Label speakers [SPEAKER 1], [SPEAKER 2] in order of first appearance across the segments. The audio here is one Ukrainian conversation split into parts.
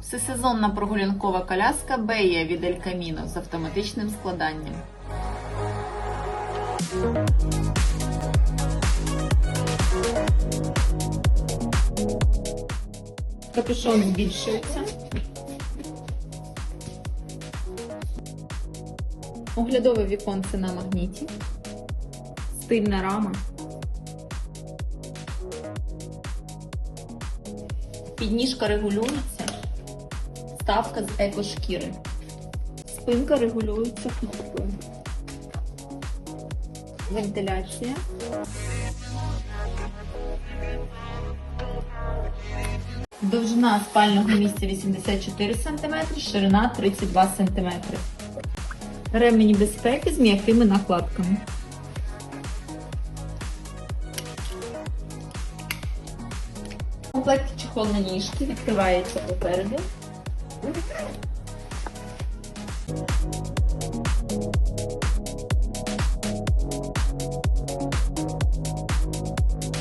[SPEAKER 1] Всесезонна прогулянкова коляска Бея від Ель Каміно з автоматичним складанням. Капюшон збільшується. Оглядове віконце на магніті. Стильна рама. Підніжка регулюється. Ставка з екошкіри. Спинка регулюється кнопкою. Вентиляція. Довжина спального місця 84 см, ширина 32 см. Ремені безпеки з м'якими накладками. В комплекті чехол на ніжки відкривається попереду.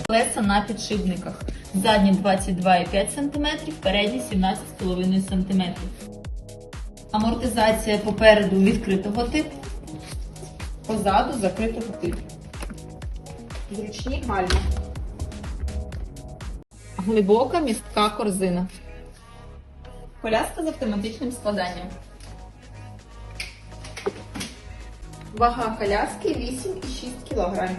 [SPEAKER 1] Колеса на підшипниках. Задні 22,5 см, передні 17,5 см. Амортизація попереду відкритого типу, позаду закритого типу. Зручні гальма. Глибока містка корзина. Коляска з автоматичним складанням. Вага коляски 8,6 кг.